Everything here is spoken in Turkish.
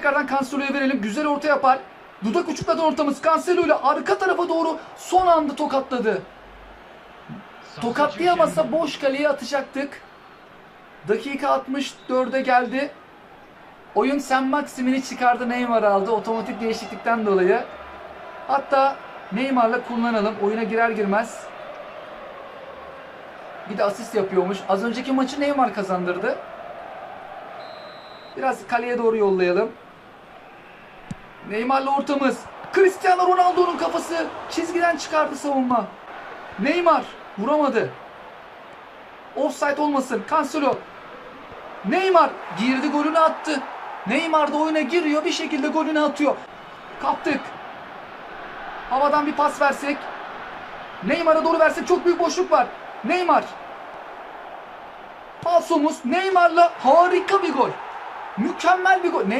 tekrardan Cancelo'ya verelim. Güzel orta yapar. Dudak uçukladan ortamız Cancelo ile arka tarafa doğru son anda tokatladı. Tokatlayamasa boş kaleye atacaktık. Dakika 64'e geldi. Oyun Sen Maxim'ini çıkardı Neymar aldı otomatik değişiklikten dolayı. Hatta Neymar'la kullanalım oyuna girer girmez. Bir de asist yapıyormuş. Az önceki maçı Neymar kazandırdı. Biraz kaleye doğru yollayalım. Neymar'la ortamız. Cristiano Ronaldo'nun kafası çizgiden çıkardı savunma. Neymar vuramadı. Offside olmasın. Cancelo. Neymar girdi golünü attı. Neymar da oyuna giriyor bir şekilde golünü atıyor. Kaptık. Havadan bir pas versek. Neymar'a doğru versek çok büyük boşluk var. Neymar. Falsomuz Neymar'la harika bir gol. Mükemmel bir gol.